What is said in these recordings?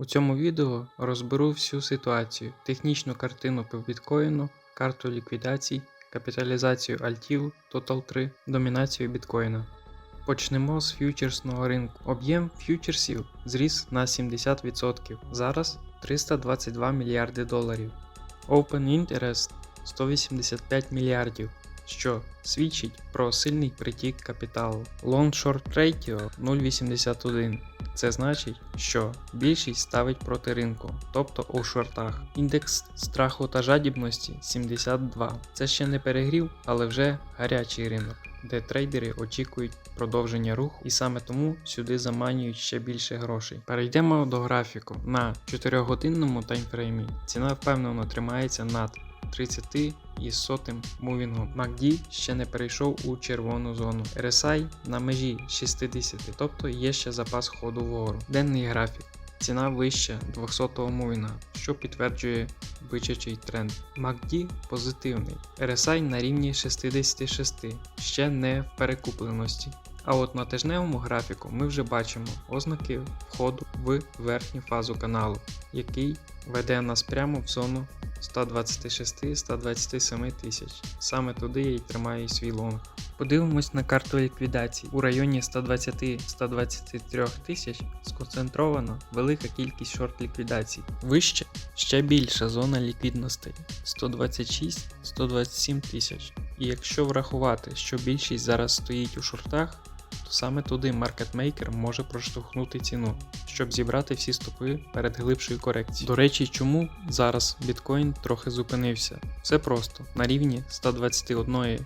У цьому відео розберу всю ситуацію, технічну картину по біткоїну, карту ліквідацій, капіталізацію альтів Total 3, домінацію біткоїна. Почнемо з ф'ючерсного ринку. Об'єм ф'ючерсів зріс на 70%, зараз 322 мільярди доларів. Open Interest 185 мільярдів, що свідчить про сильний притік капіталу. Long Short Ratio 0,81. Це значить, що більшість ставить проти ринку, тобто у шортах. Індекс страху та жадібності 72. Це ще не перегрів, але вже гарячий ринок, де трейдери очікують продовження руху і саме тому сюди заманюють ще більше грошей. Перейдемо до графіку. На 4-годинному таймфреймі ціна впевнено тримається над 30 і сотим мувінгом. MACD ще не перейшов у червону зону. RSI на межі 60, тобто є ще запас ходу вгору. Денний графік. Ціна вища 200-го мувінга, що підтверджує бичачий тренд. MACD позитивний. RSI на рівні 66, ще не в перекупленості. А от на тижневому графіку ми вже бачимо ознаки входу в верхню фазу каналу, який веде нас прямо в зону 126-127 тисяч. Саме туди я й тримаю свій лонг. Подивимось на карту ліквідацій. У районі 120-123 тисяч сконцентрована велика кількість шорт ліквідацій. Вище ще більша зона ліквідностей 126-127 тисяч. І якщо врахувати, що більшість зараз стоїть у шортах, то саме туди маркетмейкер може проштовхнути ціну, щоб зібрати всі стопи перед глибшою корекцією. До речі, чому зараз біткоін трохи зупинився? Все просто на рівні 121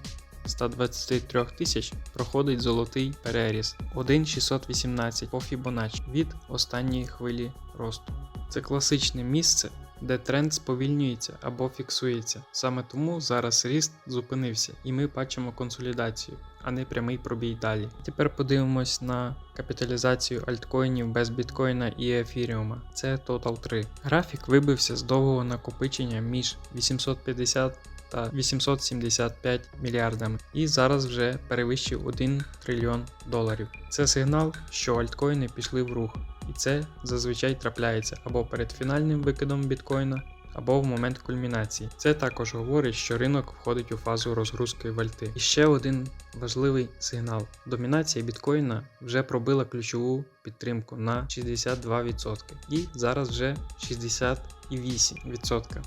123 тисяч проходить золотий переріз 1,618 по Fibonacci від останньої хвилі росту. Це класичне місце, де тренд сповільнюється або фіксується. Саме тому зараз ріст зупинився і ми бачимо консолідацію, а не прямий пробій далі. Тепер подивимось на капіталізацію альткоїнів без біткоїна і ефіріума. Це Total 3. Графік вибився з довгого накопичення між 850 та 875 мільярдами і зараз вже перевищив 1 трильйон доларів. Це сигнал, що альткоїни пішли в рух, і це зазвичай трапляється або перед фінальним викидом біткоїна, або в момент кульмінації. Це також говорить, що ринок входить у фазу розгрузки вальти. І ще один важливий сигнал: домінація біткоїна вже пробила ключову підтримку на 62%, і зараз вже 68%.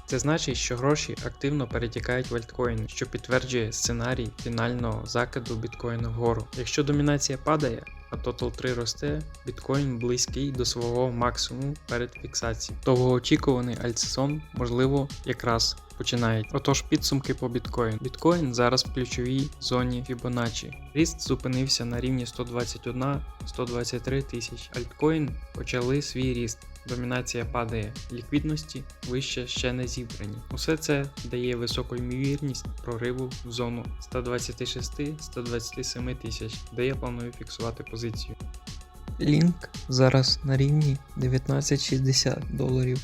Це значить, що гроші активно перетікають в альткоїни, що підтверджує сценарій фінального закиду біткоїна вгору. Якщо домінація падає, а Total 3 росте, біткоін близький до свого максимуму перед фіксацією. Довгоочікуваний альтсезон, можливо, якраз починають. Отож, підсумки по біткоін. Біткоін зараз в ключовій зоні Fibonacci. Ріст зупинився на рівні 121-123 тисяч. Альткоін почали свій ріст. Домінація падає, ліквідності вище ще не зібрані. Усе це дає високу ймовірність прориву в зону 126-127 тисяч, де я планую фіксувати позицію. Лінк зараз на рівні 1960 доларів.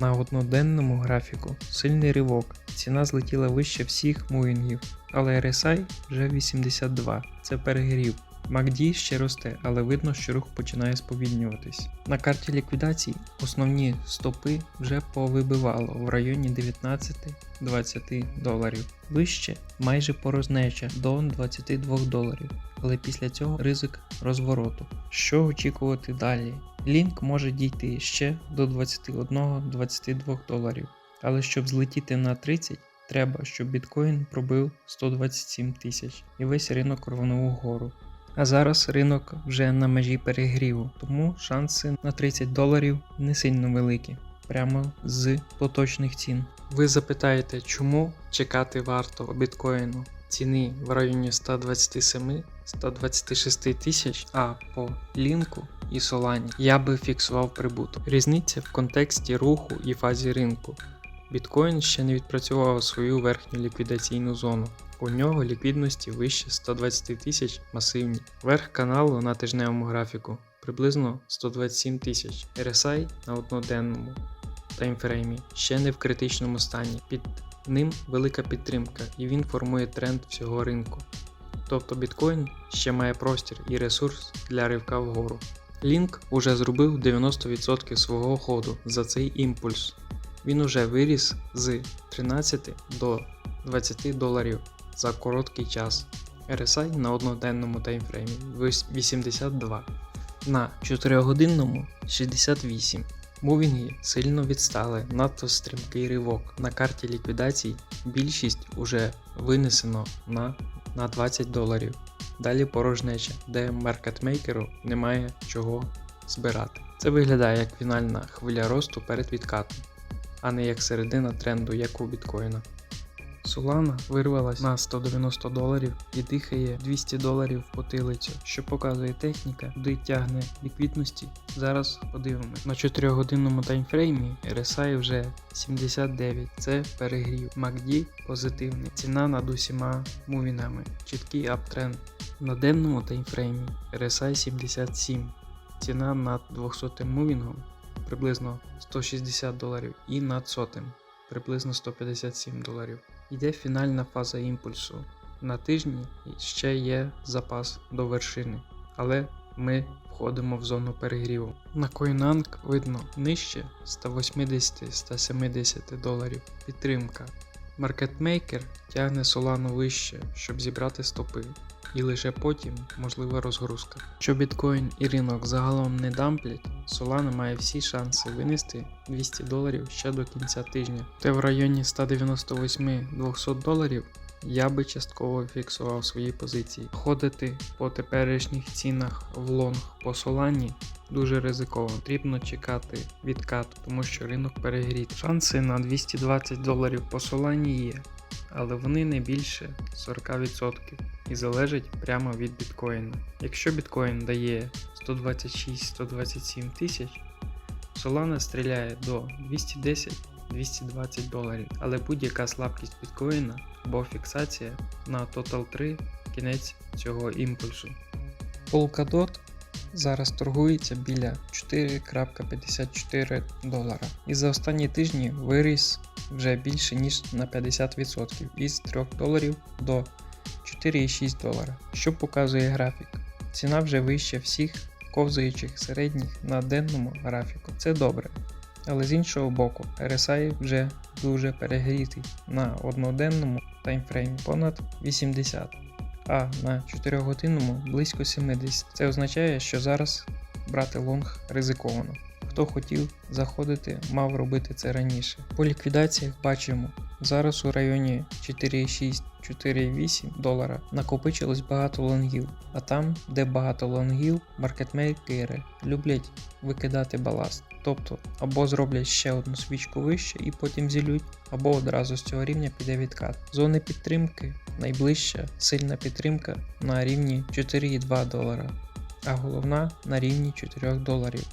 На одноденному графіку сильний ривок. Ціна злетіла вище всіх муїнгів, але RSI вже 82. Це перегрів. MACD ще росте, але видно, що рух починає сповільнюватись. На карті ліквідацій основні стопи вже повибивало в районі 19-20 доларів. Вище майже порожнеча до 22 доларів, але після цього ризик розвороту. Що очікувати далі? Лінк може дійти ще до 21-22 доларів, але щоб злетіти на 30, треба, щоб біткоін пробив 127 тисяч і весь ринок рванув угору. А зараз ринок вже на межі перегріву, тому шанси на 30 доларів не сильно великі, прямо з поточних цін. Ви запитаєте, чому чекати варто біткоїну ціни в районі 127-126 тисяч, а по лінку і солані я би фіксував прибуток. Різниця в контексті руху і фазі ринку. Біткоін ще не відпрацював свою верхню ліквідаційну зону. У нього ліквідності вище 120 тисяч масивні. Верх каналу на тижневому графіку приблизно 127 тисяч. RSI на одноденному таймфреймі ще не в критичному стані. Під ним велика підтримка і він формує тренд всього ринку. Тобто біткоін ще має простір і ресурс для ривка вгору. Link уже зробив 90% свого ходу за цей імпульс. Він уже виріс з 13 до 20 доларів за короткий час. RSI на одноденному таймфреймі 82, на 4-годинному 68. Мувінги сильно відстали, надто стрімкий ривок. На карті ліквідацій більшість уже винесено на, на 20 доларів. Далі порожнеча, де маркетмейкеру немає чого збирати. Це виглядає як фінальна хвиля росту перед відкатом, а не як середина тренду, як у біткоїна. Solana вирвалась на 190 доларів і дихає 200 доларів в потилицю, що показує техніка, куди тягне ліквідності. Зараз подивимось. На 4-годинному таймфреймі RSI вже 79, це перегрів. MACD позитивний, ціна над усіма мувінами, чіткий аптренд. На денному таймфреймі RSI 77, ціна над 200 мувінгом приблизно 160 доларів і над сотим приблизно 157 доларів. Йде фінальна фаза імпульсу. На тижні ще є запас до вершини, але ми входимо в зону перегріву. На CoinAnk видно нижче 180-170 доларів. Підтримка. Маркетмейкер тягне Solana вище, щоб зібрати стопи, і лише потім можлива розгрузка. Що біткоін і ринок загалом не дамплять, Solana має всі шанси винести 200 доларів ще до кінця тижня. Те в районі 198-200 доларів я би частково фіксував свої позиції. Ходити по теперішніх цінах в лонг по Solana дуже ризиковано. Потрібно чекати відкат, тому що ринок перегріт. Шанси на 220 доларів по Solana є, але вони не більше 40% і залежать прямо від біткоїна. Якщо біткоін дає 126-127 тисяч, Solana стріляє до 210-220 доларів, але будь-яка слабкість біткоїна або фіксація на Total 3 кінець цього імпульсу. Polkadot зараз торгується біля 4.54 долара і за останні тижні виріс вже більше ніж на 50% із 3 доларів до 4,6 долара. Що показує графік? Ціна вже вища всіх ковзаючих середніх на денному графіку. Це добре. Але з іншого боку, RSI вже дуже перегрітий на одноденному таймфреймі понад 80, а на 4-годинному близько 70. Це означає, що зараз брати лонг ризиковано. Хто хотів заходити, мав робити це раніше. По ліквідаціях бачимо, зараз у районі 4,6-4,8 долара накопичилось багато лонгів, а там, де багато лонгів, маркетмейкери люблять викидати баласт. Тобто або зроблять ще одну свічку вище і потім зілють, або одразу з цього рівня піде відкат. Зони підтримки найближча сильна підтримка на рівні 4,2 долара, а головна на рівні 4 доларів.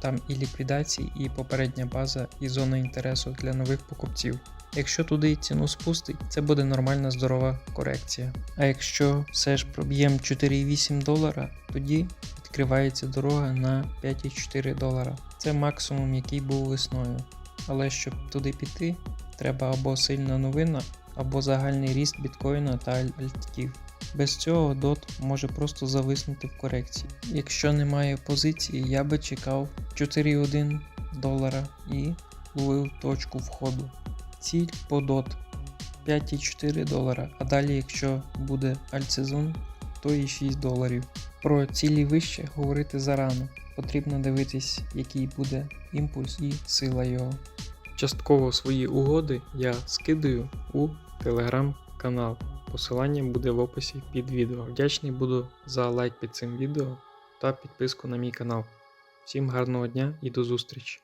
Там і ліквідації, і попередня база, і зона інтересу для нових покупців. Якщо туди ціну спустить, це буде нормальна здорова корекція. А якщо все ж проб'ємо 4,8 долара, тоді відкривається дорога на 5,4 долара. Це максимум, який був весною. Але щоб туди піти, треба або сильна новина, або загальний ріст біткоїна та аль- альтків. Без цього DOT може просто зависнути в корекції. Якщо немає позиції, я би чекав 4,1 долара і ловив точку входу. Ціль по DOT 5,4 долара, а далі, якщо буде альтсезон, то і 6 доларів. Про цілі вище говорити зарано. Потрібно дивитись, який буде імпульс і сила його. Частково свої угоди я скидаю у телеграм-канал. Посилання буде в описі під відео. Вдячний буду за лайк під цим відео та підписку на мій канал. Всім гарного дня і до зустрічі!